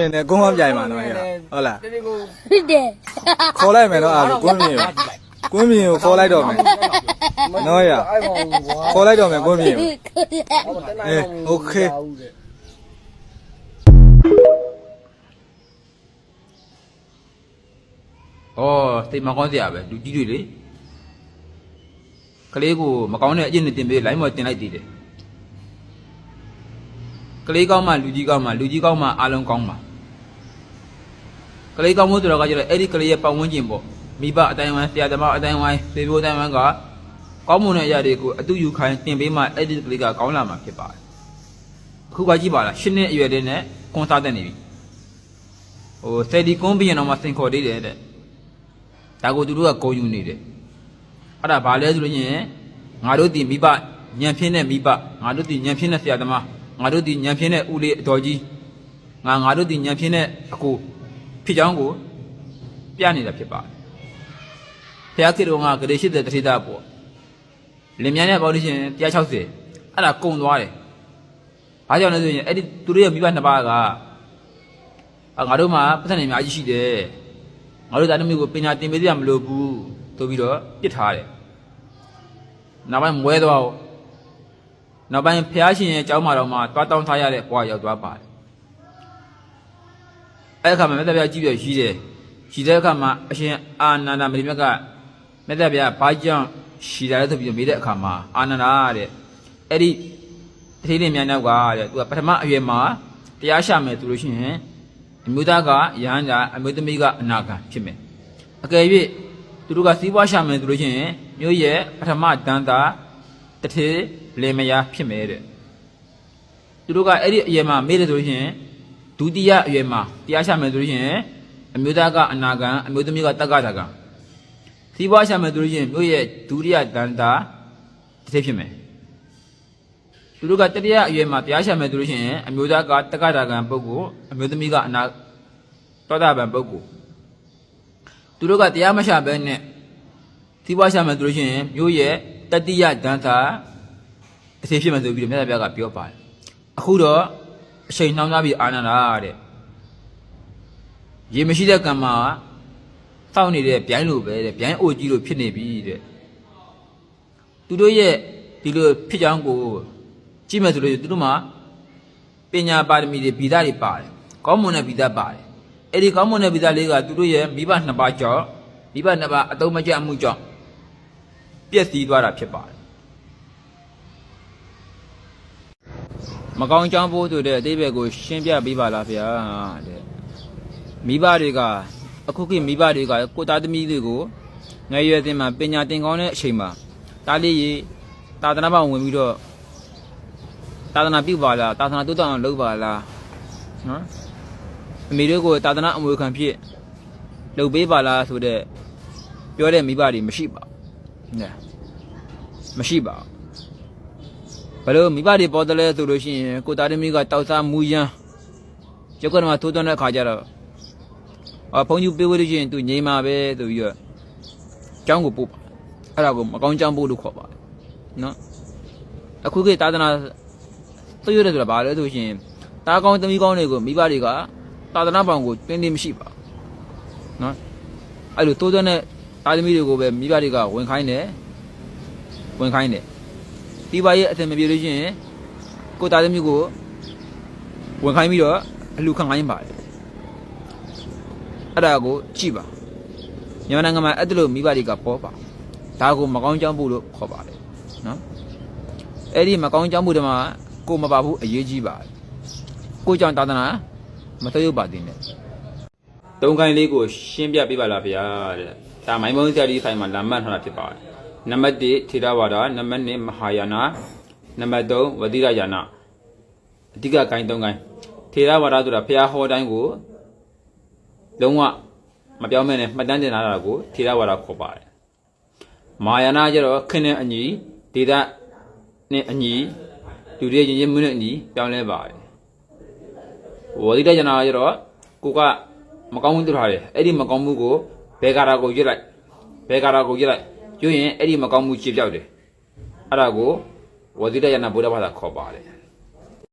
မြင်နဲ့ကွန်းမပြိုင်မှာနော်ဟုတ်လား တကယ်ကို ဟုတ်တယ် ခေါ်လိုက်မယ်နော်အဲ့ဒါကွန်းမြင်ကိုကွန်းမြင်ကိုခေါ်လိုက်တော့မယ်နော်ရ အဲ့ကောင်ကွာ ခေါ်လိုက်တော့မယ်ကွန်းမြင်ကို အေးโอเค ဩစိတ်မကောင်းစရာပဲလူကြီးတွေလေကလေးကိုမကောင်းတဲ့အကျင့်နဲ့တင်ပေးလိုင်းမော်တင်လိုက်သေးတယ်ကလေးကောင်းမှလူကြီးကောင်းမှလူကြီးကောင်းမှအားလုံးကောင်းမှ ကလေးကောင်းမှုဆိုတော့ကကျတော့အဲ့ဒီကလေးရဲ့ပတ်ဝန်းကျင်ပေါ့မိဘအတိုင်းဝိုင်းဆရာသမားအတိုင်းဝိုင်းသေဘိုးအတိုင်းဝိုင်းကကောင်းမွန်တဲ့အရာတွေကိုအတူယူခိုင်းတင်ပေးမှအဲ့ဒီကလေးကကောင်းလာမှာဖြစ်ပါတယ်အခုကကြည့်ပါလားရှင်းနှစ်အရွယ်လေးနဲ့ကွန်စားတက်နေပြီဟိုဆယ်ဒီကွန်ဘီယံတော့မှစင်ခေါ်သေးတယ်တဲ့ဒါကိုသူတို့ကဂုံယူနေတယ်အဲ့ဒါဘာလဲဆိုလို့ရှိရင်ငါတို့ဒီမိဘညံဖြင်းတဲ့မိဘငါတို့ဒီညံဖြင်းတဲ့ဆရာသမားငါတို့ဒီညံဖြင်းတဲ့ဦးလေးအတော်ကြီးငါငါတို့ဒီညံဖြင်းတဲ့အကို ဖြစ်ကြောင်းကိုပြနေတာဖြစ်ပါတယ်ဘုရားခေတ္တကဂရေရှိတဲ့တတိတာပေါ့လင်မြန်းတဲ့ပေါ့လို့ရှိရင်160အဲ့ဒါကုံသွားတယ်ဘာကြောင့်လဲဆိုရင်အဲ့ဒီသူတို့ရဲ့မိဘနှစ်ပါးကအာငါတို့မှာပတ်စံနေအများကြီးရှိတယ်ငါတို့သားသမီးကိုပညာသင်ပေးရမလို့ဘူးဆိုပြီးတော့ပြစ်ထားတယ်နောက်ပိုင်းမွဲသွားတော့နောက်ပိုင်းဖျားရှင်ရဲ့အကြောင်းမှာတော့မှတွားတောင်းထားရတဲ့ဘဝရောက်သွားပါတယ် အဲ့အခါမှာမေတ္တာပြကြည့်ပြီးတော့ရှိတယ်ရှိတဲ့အခါမှာအရှင်အာနန္ဒမရိမြတ်ကမေတ္တာပြဘာကြောင့်ရှိတယ်လဲဆိုပြီးတော့မေးတဲ့အခါမှာအာနန္ဒာတဲ့အဲ့ဒီတတိယမြန်နောက်ကတဲ့သူကပထမအရွယ်မှာတရားရှာမယ်ဆိုလို့ရှိရင်အမျိုးသားကယဟန္တာအမျိုးသမီးကအနာဂံဖြစ်မယ်အကယ်၍သူတို့ကစီးပွားရှာမယ်ဆိုလို့ရှိရင်မျိုးရဲ့ပထမတန်တာတထေလေမယာဖြစ်မယ်တဲ့သူတို့ကအဲ့ဒီအရွယ်မှာမေးတယ်ဆိုလို့ရှိရင် ဒုတိယအရွယ်မှာတရားရှာမယ်ဆိုလို့ရှိရင်အမျိုးသားကအနာဂံအမျိုးသမီးကတက္ကတာကံစီးပွားရှာမယ်ဆိုလို့ရှိရင်မျိုးရဲ့ဒုတိယတန်တာတထေဖြစ်မယ်သူတို့ကတတိယအရွယ်မှာတရားရှာမယ်ဆိုလို့ရှိရင်အမျိုးသားကတက္ကတာကံပုဂ္ဂိုလ်အမျိုးသမီးကအနာတောတာပံပုဂ္ဂိုလ်သူတို့ကတရားမရှာဘဲနဲ့စီးပွားရှာမယ်ဆိုလို့ရှိရင်မျိုးရဲ့တတိယဒန်းသာတစ်ထည်ဖြစ်မယ်ဆိုပြီးတော့မြတ်စွာဘုရားကပြောပါတယ်အခုတော့ အချိန်နှောင်းသားပြီးအာနန္ဒာတဲ့ရေမရှိတဲ့ကံမှာစောင့်နေတဲ့ဗျိုင်းလိုပဲတဲ့ဗျိုင်းအိုကြီးလိုဖြစ်နေပြီတဲ့သူတို့ရဲ့ဒီလိုဖြစ်ကြောင်းကိုကြည့်မယ်ဆိုလို့သူတို့မှာပညာပါရမီတွေဗီဒတွေပါတယ်ကောင်းမွန်တဲ့ဗီဒပါတယ်အဲ့ဒီကောင်းမွန်တဲ့ဗီဒလေးကသူတို့ရဲ့မိဘနှစ်ပါးကြောင့်မိဘနှစ်ပါးအတုံးမကျမှုကြောင့်ပျက်စီးသွားတာဖြစ်ပါတယ် မကောင်းကြောင်းဖို့ဆိုတဲ့အသေးပဲကိုရှင်းပြပေးပါလားဗျာတဲ့မိဘတွေကအခုခေတ်မိဘတွေကကိုသားသမီးတွေကိုငယ်ရွယ်စဉ်မှာပညာသင်ကောင်းတဲ့အချိန်မှာတားလေးရေတာသနာ့ဘောင်ဝင်ပြီးတော့သာသနာပြုပါလားသာသနာတိုးတက်အောင်လုပ်ပါလားနော်အမေတို့ကိုသာသနာအမွေခံဖြစ်လုပ်ပေးပါလားဆိုတဲ့ပြောတဲ့မိဘတွေမရှိပါဘူးနဲမရှိပါဘူး ဘယ်လိုမိဘတွေပေါ်တယ်လဲဆိုလို့ရှိရင်ကိုသားသမီးကတောက်စားမူရန်ရုပ်ကရမှာထိုးသွင်းတဲ့ခါကျတော့အဖုန်းကြီးပေးဝေးလို့ရှိရင်သူငြိမ်မှာပဲဆိုပြီးတော့ကျောင်းကိုပို့ပါအဲ့ဒါကိုမကောင်းကျောင်းပို့လို့ခေါ်ပါတယ်နော်အခုခေတ်သာသနာသွေးရတယ်ဆိုတာဘာလဲဆိုရှင်တားကောင်းသမီးကောင်းတွေကိုမိဘတွေကသာသနာပေါင်ကိုတင်းတင်းမရှိပါဘူးနော်အဲ့လိုတိုးသွင်းတဲ့တားသမီးတွေကိုပဲမိဘတွေကဝင်ခိုင်းတယ်ဝင်ခိုင်းတယ် ပြီးပါရဲ့အထင်မပြေလို့ရှိရင်ကိုတားသမီးကိုဝင်ခိုင်းပြီးတော့အလူခံခိုင်းပါတယ်အဲ့ဒါကိုကြည့်ပါမြန်မာနိုင်ငံမှာအဲ့ဒါလိုမိဘတွေကပေါ်ပါဒါကိုမကောင်းကြောင်းဖို့လို့ခေါ်ပါတယ်နော်အဲ့ဒီမကောင်းကြောင်းမှုတွေမှာကိုမပါဘူးအရေးကြီးပါတယ်ကိုကြောင့်သာသနာမသက်ရုပ်ပါသေးနဲ့တုံးကိုင်းလေးကိုရှင်းပြပေးပါလားဗျာတဲ့ဒါမိုင်းမုံစရာဒီဆိုင်မှာလာမှတ်ထားတာဖြစ်ပါတယ် နံပါတ်1ထေရဝါဒနံပါတ်2မဟာယာနနံပါတ်3ဝတိရယာနအဓိကကိုင်းတုံးကိုင်းထေရဝါဒဆိုတာဘုရားဟောတိုင်းကိုလုံးဝမပြောင်းမဲနဲ့မှတ်တမ်းတင်လာတာကိုထေရဝါဒခေါ်ပါတယ်မဟာယာနကျတော့ခင်းတဲ့အညီဒေတာနဲ့အညီလူတွေချင်းချင်းမှုနဲ့အညီပြောင်းလဲပါတယ်ဝတိတကျနာကကျတော့ကိုကမကောင်းမှုတွေ့ထားတယ်အဲ့ဒီမကောင်းမှုကိုဘယ်ကာရာကိုရွတ်လိုက်ဘယ်ကာရာကိုရွတ်လိုက် ရွတ်ရင်အဲ့ဒီမကောင်းမှုချေပြောက်တယ်အဲ့ဒါကိုဝတိတကျနာဘုရားဘာသာခေါ်ပါတယ်